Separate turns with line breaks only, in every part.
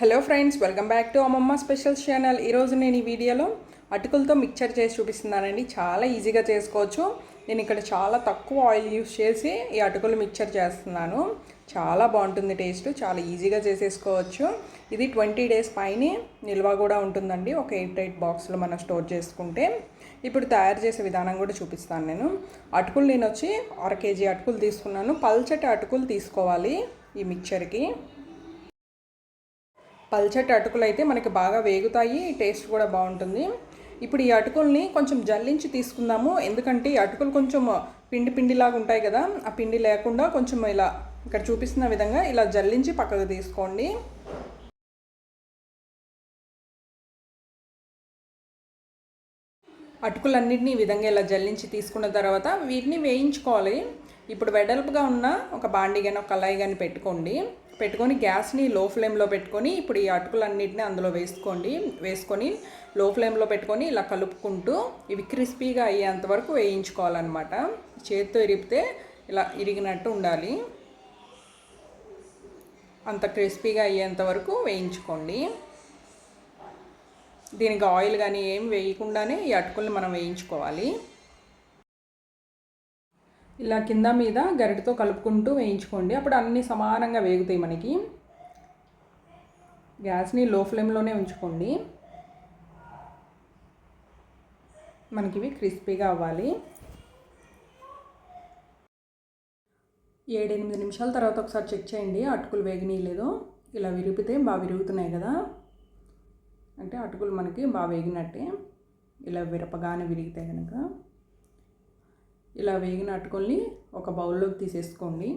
Hello friends welcome back to Ammamma special channel ఈరోజు నేను ఈ వీడియోలో అటుకులతో మిక్చర్ చేసి చూపిస్తున్నానండి. చాలా ఈజీగా చేసుకోవచ్చు. నేను ఇక్కడ చాలా తక్కువ ఆయిల్ యూస్ చేసి ఈ అటుకులు మిక్చర్ చేస్తున్నాను. చాలా బాగుంటుంది టేస్ట్ చాలా ఈజీగా చేసేసుకోవచ్చు. ఇది ట్వంటీ డేస్ పైనే నిల్వ కూడా ఉంటుందండి. ఒక ఎయిట్ ఎయిట్ బాక్స్లో మనం స్టోర్ చేసుకుంటే. ఇప్పుడు తయారు చేసే విధానం కూడా చూపిస్తాను నేను. అటుకులు నేను వచ్చి అర కేజీ అటుకులు తీసుకున్నాను. పల్చటి అటుకులు తీసుకోవాలి ఈ మిక్చర్కి పల్చటి అటుకులు అయితే మనకి బాగా వేగుతాయి టేస్ట్ కూడా బాగుంటుంది. ఇప్పుడు ఈ అటుకుల్ని కొంచెం జల్లించి తీసుకుందాము. ఎందుకంటే ఈ అటుకులు కొంచెం పిండి పిండిలాగా ఉంటాయి కదా ఆ పిండి లేకుండా కొంచెం ఇలా ఇక్కడ చూపిస్తున్న విధంగా ఇలా జల్లించి పక్కకు తీసుకోండి. అటుకులన్నింటినీ ఈ విధంగా ఇలా జల్లించి తీసుకున్న తర్వాత వీటిని వేయించుకోవాలి. ఇప్పుడు వెడల్పుగా ఉన్న ఒక బాండి కానీ ఒక కళాయి కానీ పెట్టుకోండి. పెట్టుకొని గ్యాస్ని లో ఫ్లేమ్లో పెట్టుకొని ఇప్పుడు ఈ అటుకులన్నింటిని అందులో వేసుకోండి. వేసుకొని లో ఫ్లేమ్లో పెట్టుకొని ఇలా కలుపుకుంటూ ఇవి క్రిస్పీగా అయ్యేంత వరకు వేయించుకోవాలన్నమాట. చేతితో ఇరిపితే ఇలా ఇరిగినట్టు ఉండాలి. అంత క్రిస్పీగా అయ్యేంత వరకు వేయించుకోండి. దీనికి ఆయిల్ కానీ ఏం వేయకుండానే ఈ అటుకుల్ని మనం వేయించుకోవాలి. ఇలా కింద మీద గరిటతో కలుపుకుంటూ వేయించుకోండి. అప్పుడు అన్నీ సమానంగా వేగుతాయి మనకి. గ్యాస్ని లో ఫ్లేమ్లోనే ఉంచుకోండి. మనకి ఇవి క్రిస్పీగా అవ్వాలి. ఏడెనిమిది నిమిషాల తర్వాత ఒకసారి చెక్ చేయండి. అటుకులు వేగినాయి లేదో. ఇలా విరిగితే బాగా విరుగుతున్నాయి కదా. అంటే అటుకులు మనకి బాగా వేగినట్టే. ఇలా విరపగానే విరిగితే కనుక ఇలా వేగిన అటుకుల్ని ఒక బౌల్లోకి తీసేసుకోండి.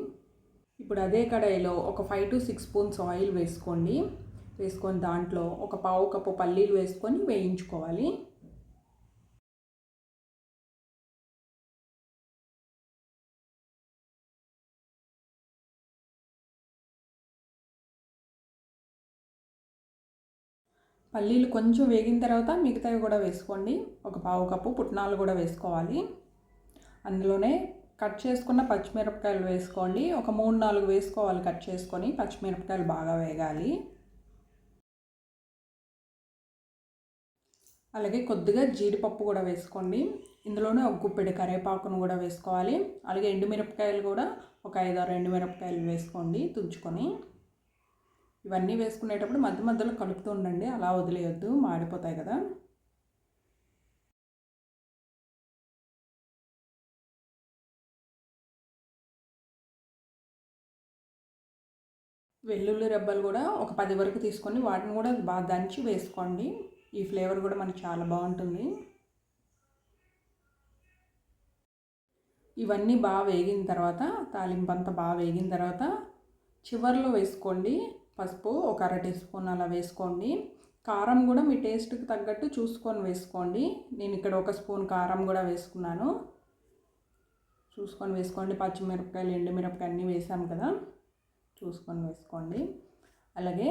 ఇప్పుడు అదే కడాయిలో ఒక five to six spoons oil వేసుకోండి. వేసుకొని దాంట్లో ఒక పావు కప్పు పల్లీలు వేసుకొని వేయించుకోవాలి. పల్లీలు కొంచెం వేగిన తర్వాత మిగతావి కూడా వేసుకోండి. ఒక పావు కప్పు పుట్నాలు కూడా వేసుకోవాలి. అందులోనే కట్ చేసుకున్న పచ్చిమిరపకాయలు వేసుకోండి. ఒక మూడు నాలుగు వేసుకోవాలి కట్ చేసుకొని పచ్చిమిరపకాయలు బాగా వేగాలి. అలాగే కొద్దిగా జీడిపప్పు కూడా వేసుకోండి. ఇందులోనే ఒక గుప్పెడు కరివేపాకును కూడా వేసుకోవాలి. అలాగే ఎండుమిరపకాయలు కూడా ఒక ఐదారు ఎండుమిరపకాయలు వేసుకోండి తుంచుకొని. ఇవన్నీ వేసుకునేటప్పుడు మధ్య మధ్యలో కలుపుతూ ఉండండి. అలా వదిలేయొద్దు మాడిపోతాయి కదా. వెల్లుల్లి రెబ్బలు కూడా ఒక పది వరకు తీసుకొని వాటిని కూడా బాగా దంచి వేసుకోండి. ఈ ఫ్లేవర్ కూడా మనకి చాలా బాగుంటుంది. ఇవన్నీ బాగా వేగిన తర్వాత తాలింపు అంతా బాగా వేగిన తర్వాత చివరిలో వేసుకోండి. పసుపు ఒక అర టీ స్పూన్ అలా వేసుకోండి. కారం కూడా మీ టేస్ట్కి తగ్గట్టు చూసుకొని వేసుకోండి. నేను ఇక్కడ ఒక స్పూన్ కారం కూడా వేసుకున్నాను. చూసుకొని వేసుకోండి. పచ్చిమిరపకాయలు ఎండుమిరపకాయ అన్నీ వేసాం కదా. చూసుకొని వేసుకోండి. అలాగే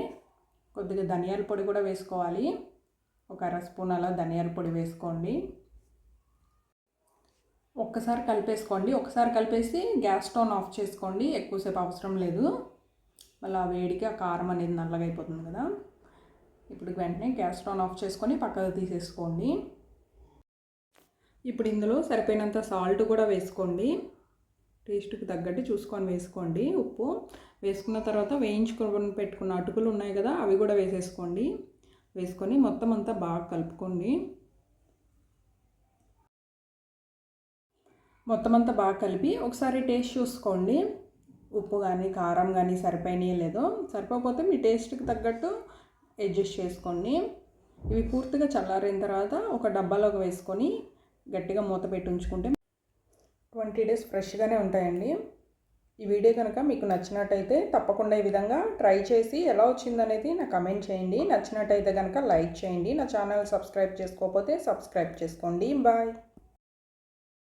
కొద్దిగా ధనియాల పొడి కూడా వేసుకోవాలి. ఒక అర స్పూన్ అలా ధనియాల పొడి వేసుకోండి. ఒక్కసారి కలిపేసుకోండి. ఒకసారి కలిపేసి గ్యాస్ స్టవ్ ఆఫ్ చేసుకోండి. ఎక్కువసేపు అవసరం లేదు. మళ్ళీ ఆ వేడికి ఆ కారం అనేది నల్లగా అయిపోతుంది కదా. ఇప్పుడు వెంటనే గ్యాస్ స్టవ్ ఆఫ్ చేసుకొని పక్కకు తీసేసుకోండి. ఇప్పుడు ఇందులో సరిపోయినంత సాల్ట్ కూడా వేసుకోండి. టేస్ట్కి తగ్గట్టు చూసుకొని వేసుకోండి. ఉప్పు వేసుకున్న తర్వాత వేయించుకొని పెట్టుకున్న అటుకులు ఉన్నాయి కదా అవి కూడా వేసేసుకోండి. వేసుకొని మొత్తం అంతా బాగా కలుపుకోండి. మొత్తం అంతా బాగా కలిపి ఒకసారి టేస్ట్ చూసుకోండి. ఉప్పు కానీ కారం కానీ సరిపోయినాయి లేదో. సరిపోకపోతే మీ టేస్ట్కి తగ్గట్టు అడ్జస్ట్ చేసుకోండి. ఇవి పూర్తిగా చల్లారిన తర్వాత ఒక డబ్బాలోకి వేసుకొని గట్టిగా మూత పెట్టి ఉంచుకుంటే ట్వంటీ డేస్ ఫ్రెష్గానే ఉంటాయండి. ఈ వీడియో కనుక మీకు నచ్చినట్టయితే తప్పకుండా ఈ విధంగా ట్రై చేసి ఎలా వచ్చిందనేది నాకు కమెంట్ చేయండి. నచ్చినట్టయితే కనుక లైక్ చేయండి. నా ఛానల్ సబ్స్క్రైబ్ చేసుకోకపోతే సబ్స్క్రైబ్ చేసుకోండి. బాయ్.